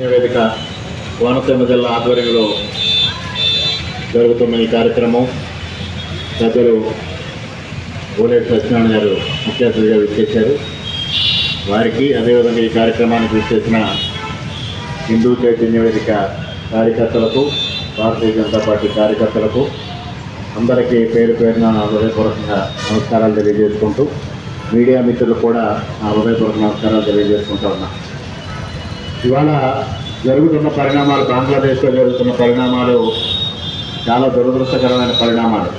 వేదిక కోనసీమ జిల్లా ఆధ్వర్యంలో జరుగుతున్న ఈ కార్యక్రమం. పెద్దలు ఓలేటి సత్యనారాయణ గారు ముఖ్య అతిథిగా విచ్చేశారు. వారికి అదేవిధంగా ఈ కార్యక్రమానికి విచ్చేసిన హిందూ చైతన్య వేదిక కార్యకర్తలకు భారతీయ జనతా పార్టీ కార్యకర్తలకు అందరికీ పేరు పేరున హృదయపూర్వకంగా నమస్కారాలు తెలియజేసుకుంటూ మీడియా మిత్రులు కూడా నా హృదయపూర్వక నమస్కారాలు తెలియజేసుకుంటా ఉన్నా. ఇవాళ జరుగుతున్న పరిణామాలు బంగ్లాదేశ్లో జరుగుతున్న పరిణామాలు చాలా దురదృష్టకరమైన పరిణామాలు.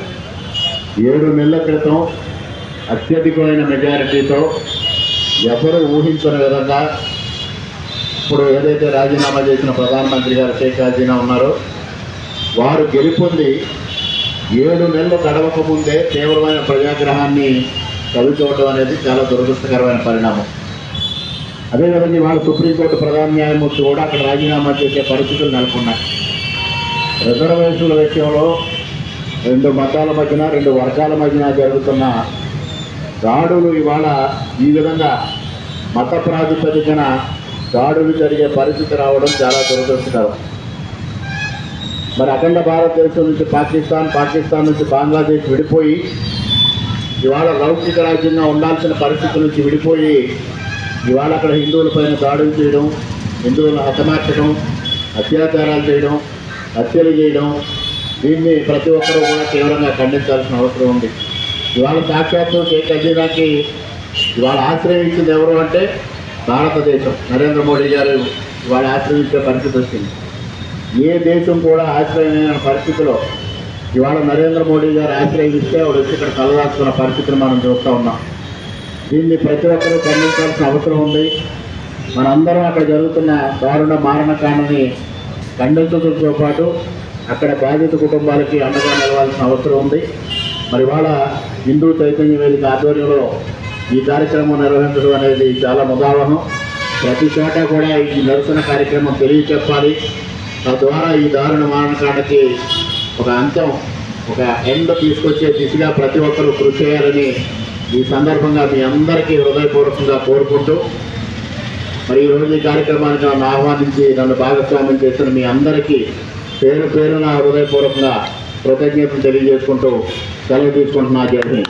ఏడు నెలల క్రితం అత్యధికమైన మెజారిటీతో ఎవరు ఊహించని విధంగా ఇప్పుడు ఏదైతే రాజీనామా చేసిన ప్రధానమంత్రి గారు షేక్ హసీనా ఉన్నారో వారు గెలుపొంది ఏడు నెలలు గడవకముందే తీవ్రమైన ప్రజాగ్రహాన్ని చదువుకోవడం అనేది చాలా దురదృష్టకరమైన పరిణామం. అదేవిధంగా ఇవాళ సుప్రీంకోర్టు ప్రధాన న్యాయమూర్తి కూడా అక్కడ రాజీనామా చేసే పరిస్థితులు నెలకొన్నాయి. రిజర్వేషన్ల విషయంలో రెండు మతాల మధ్యన రెండు వర్గాల మధ్యన జరుగుతున్న దాడులు ఇవాళ ఈ విధంగా మత ప్రాతిపదికన దాడులు జరిగే పరిస్థితి రావడం చాలా దురదృష్టకరం. మరి అఖండ భారతదేశం నుంచి పాకిస్తాన్ పాకిస్తాన్ నుంచి బంగ్లాదేశ్ విడిపోయి ఇవాళ లౌకిక రాజ్యంగా ఉండాల్సిన పరిస్థితి నుంచి విడిపోయి ఇవాళ అక్కడ హిందువుల పైన దాడులు చేయడం హిందువులను హతమార్చడం అత్యాచారాలు చేయడం హత్యలు చేయడం దీన్ని ప్రతి ఒక్కరూ కూడా తీవ్రంగా ఖండించాల్సిన అవసరం ఉంది. ఇవాళ సాక్షాత్తు షేక్ హసీనాకి ఇవాళ ఆశ్రయించింది ఎవరు అంటే భారతదేశం. నరేంద్ర మోడీ గారు ఇవాళ ఆశ్రయించే పరిస్థితి వచ్చింది. ఏ దేశం కూడా ఆశ్రయమైన పరిస్థితిలో ఇవాళ నరేంద్ర మోడీ గారు ఆశ్రయిస్తే ఆవిడ వచ్చి ఇక్కడ తలదాచుకున్న పరిస్థితిని మనం చూస్తూ ఉన్నాం. దీన్ని ప్రతి ఒక్కరూ ఖండించాల్సిన అవసరం ఉంది. మనందరం అక్కడ జరుగుతున్న దారుణ మారణకాండని ఖండించడంతో పాటు అక్కడ బాధిత కుటుంబాలకి అండగా నిలవాల్సిన అవసరం ఉంది. మరి వాళ్ళ హిందూ చైతన్య వేదిక ఆధ్వర్యంలో ఈ కార్యక్రమం నిర్వహించడం అనేది చాలా ముదావహం. ప్రతి చోట కూడా ఈ నిరసన కార్యక్రమం తెలియచెప్పాలి. తద్వారా ఈ దారుణ మారణకాండకి ఒక అంతం ఒక ఎండ్ తీసుకొచ్చే దిశగా ప్రతి ఒక్కరూ కృషి చేయాలని ఈ సందర్భంగా మీ అందరికీ హృదయపూర్వకంగా కోరుకుంటూ మరి ఈరోజు ఈ కార్యక్రమానికి నన్ను ఆహ్వానించి నన్ను భాగస్వామ్యం చేసిన మీ అందరికీ పేరు పేరున హృదయపూర్వకంగా కృతజ్ఞతలు తెలియజేసుకుంటూ సెలవు తీసుకుంటున్నా. జరిగింది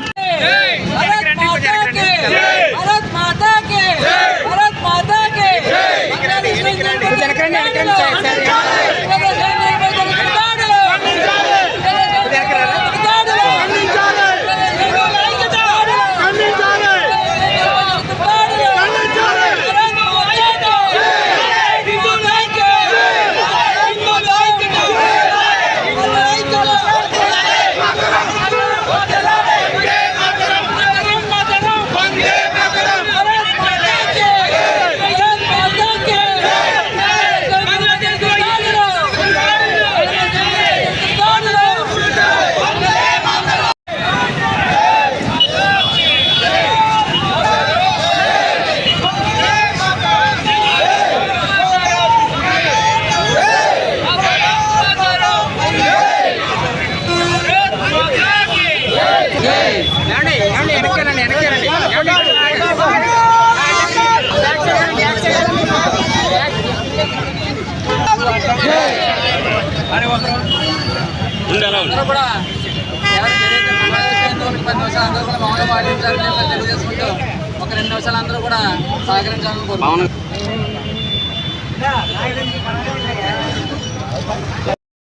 అందరూ కూడా పది ఒక రెండు నిమిషాలు అందరూ కూడా సహకరించాలని కోరుతున్నాను